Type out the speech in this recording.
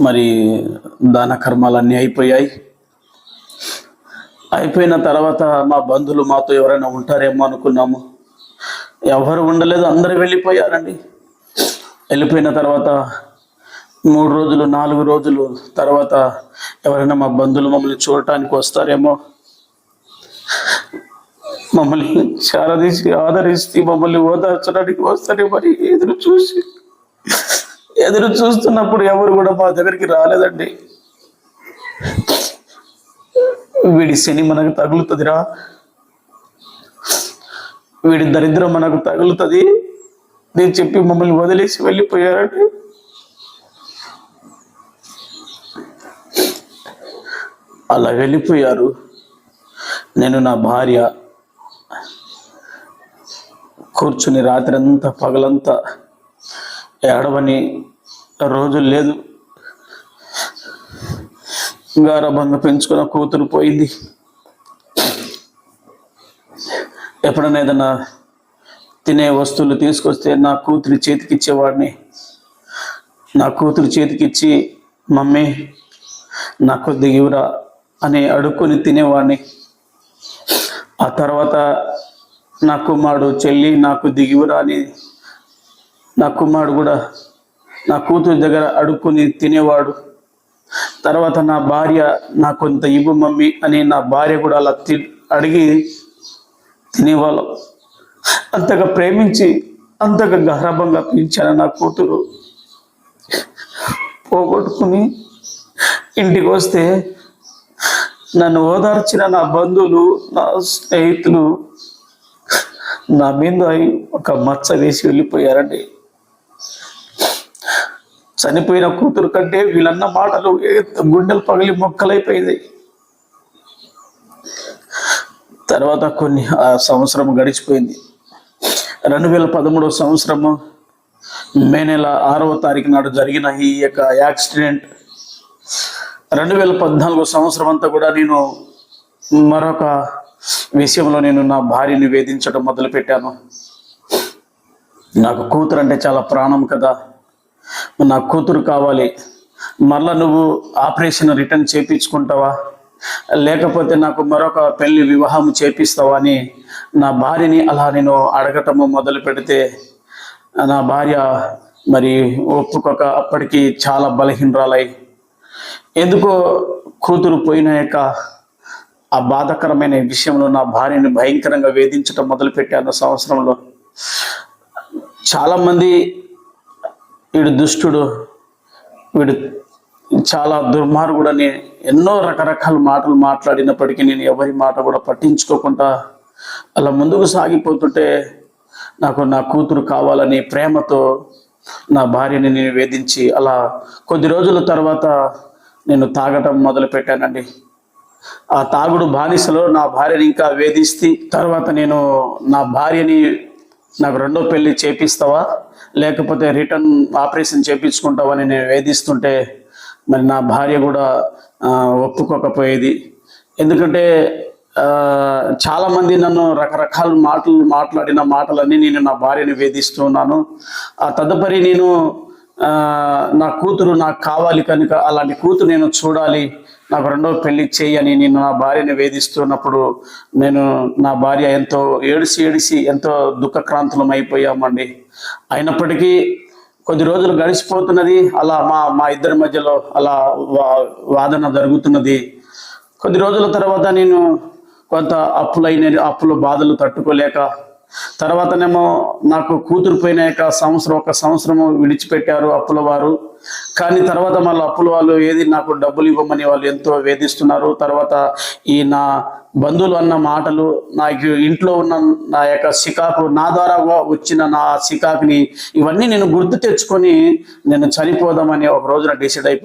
మరి దాన కర్మాలన్నీ అయిపోయాయి. అయిపోయిన తర్వాత మా బంధువులు మాతో ఎవరైనా ఉంటారేమో అనుకున్నాము. ఎవరు ఉండలేదు అందరూ వెళ్ళిపోయారండి. వెళ్ళిపోయిన తర్వాత మూడు రోజులు నాలుగు రోజులు తర్వాత ఎవరైనా మా బంధువులు మమ్మల్ని చూడటానికి వస్తారేమో. మమ్మల్ని చారదీసి ఆదరిస్తే మమ్మల్ని ఓదార్చడానికి వస్తారే మరి ఎదురు చూసి ఎదురు చూస్తున్నప్పుడు ఎవరు కూడా మా దగ్గరికి రాలేదండి. వీడి శని మనకు తగులుతుందిరా. వీడి దరిద్రం మనకు తగులుతుంది. నేను చెప్పి మమ్మల్ని వదిలేసి వెళ్ళిపోయారండి. అలా వెళ్ళిపోయారు. నేను నా భార్య కూర్చుని రాత్రి అంతా పగలంతా ఏడవని రోజు లేదు. గారభంగా పెంచుకున్న కూతురు పోయింది. ఎప్పుడైనా ఏదైనా తినే వస్తువులు తీసుకొస్తే నా కూతురు చేతికిచ్చేవాడిని. నా కూతురు చేతికిచ్చి మమ్మీ నాకు దిగివురా అని అడుక్కొని తినేవాడిని. ఆ తర్వాత నా కుమారుడు చెల్లి నాకు దిగివురా అని నా కుమారుడు కూడా నా కూతురు దగ్గర అడుక్కుని తినేవాడు. తర్వాత నా భార్య నా కొంత ఇవ్వు మమ్మీ అని నా భార్య కూడా అలా తి అడిగి తినేవాళ్ళం. అంతగా ప్రేమించి అంతగా గర్భంగా పెంచాను నా కూతురు. పోగొట్టుకుని ఇంటికి వస్తే నన్ను ఓదార్చిన నా బంధువులు నా స్నేహితులు నా మీద ఒక మచ్చ వేసి వెళ్ళిపోయారండి. చనిపోయిన కూతురు కంటే వీళ్ళన్న మాటలు గుండెలు పగిలి మొక్కలైపోయింది. తర్వాత కొన్ని ఆ సంవత్సరం గడిచిపోయింది. రెండు వేల పదమూడవ సంవత్సరము మే నెల ఆరవ తారీఖు నాడు జరిగిన ఈ యొక్క యాక్సిడెంట్. రెండు వేల పద్నాలుగో సంవత్సరం అంతా కూడా నేను మరొక విషయంలో నేను నా భార్యని వేధించడం మొదలుపెట్టాను. నాకు కూతురు అంటే చాలా ప్రాణం కదా. నా కూతురు కావాలి. మరలా నువ్వు ఆపరేషన్ రిటర్న్ చేపించుకుంటావా? లేకపోతే నాకు మరొక పెళ్ళి వివాహం చేపిస్తావా అని నా భార్యని అలా నేను అడగటము మొదలు పెడితే నా భార్య మరి ఒప్పుకోక అప్పటికి చాలా బలహీనరాలై. ఎందుకో కూతురు పోయిన యొక్క ఆ బాధాకరమైన విషయంలో నా భార్యని భయంకరంగా వేధించడం మొదలుపెట్టాను సంవత్సరంలో. చాలామంది వీడు దుష్టుడు వీడు చాలా దుర్మార్గుడని ఎన్నో రకరకాల మాటలు మాట్లాడినప్పటికీ నేను ఎవరి మాట కూడా పట్టించుకోకుండా అలా ముందుకు సాగిపోతుంటే నాకు నా కూతురు కావాలని ప్రేమతో నా భార్యని నేను వేధించి అలా కొద్ది రోజుల తర్వాత నేను తాగటం మొదలుపెట్టానండి. ఆ తాగుడు బానిసలో నా భార్యని ఇంకా వేధిస్తే తర్వాత నేను నా భార్యని నాకు రెండో పెళ్ళి చేపిస్తావా? లేకపోతే రిటర్న్ ఆపరేషన్ చేపించుకుంటావా అని నేను వేధిస్తుంటే మరి నా భార్య కూడా ఒప్పుకోకపోయేది. ఎందుకంటే చాలామంది నన్ను రకరకాల మాటలు మాట్లాడిన మాటలన్నీ నేను నా భార్యని వేధిస్తున్నాను ఆ తదుపరి నేను నా కూతురు నాకు కావాలి కనుక అలాంటి కూతురు నేను చూడాలి. నాకు రెండో పెళ్ళి చేయని నేను నా భార్యని వేధిస్తున్నప్పుడు నేను నా భార్య ఎంతో ఏడిసి ఏడిసి ఎంతో దుఃఖక్రాంతులం అయిపోయామండి. అయినప్పటికీ కొద్ది రోజులు గడిచిపోతున్నది అలా మా మా ఇద్దరి మధ్యలో అలా వా- వాదన జరుగుతున్నది. కొద్ది రోజుల తర్వాత నేను కొంత అప్పులైన అప్పుల బాధలు తట్టుకోలేక తర్వాతనేమో నాకు కూతురు పోయిన యొక్క సంవత్సరం ఒక సంవత్సరము విడిచిపెట్టారు అప్పుల వారు. కానీ తర్వాత మళ్ళీ అప్పుల వాళ్ళు ఏది నాకు డబ్బులు ఇవ్వమని వాళ్ళు ఎంతో వేధిస్తున్నారు. తర్వాత ఈ నా బంధువులు అన్న మాటలు నాకు ఇంట్లో ఉన్న నా యొక్క సికాకు నా ద్వారా వచ్చిన నా సికాకుని ఇవన్నీ నేను గుర్తు తెచ్చుకొని నేను చనిపోదామని ఒక రోజున డిసైడ్ అయిపోయి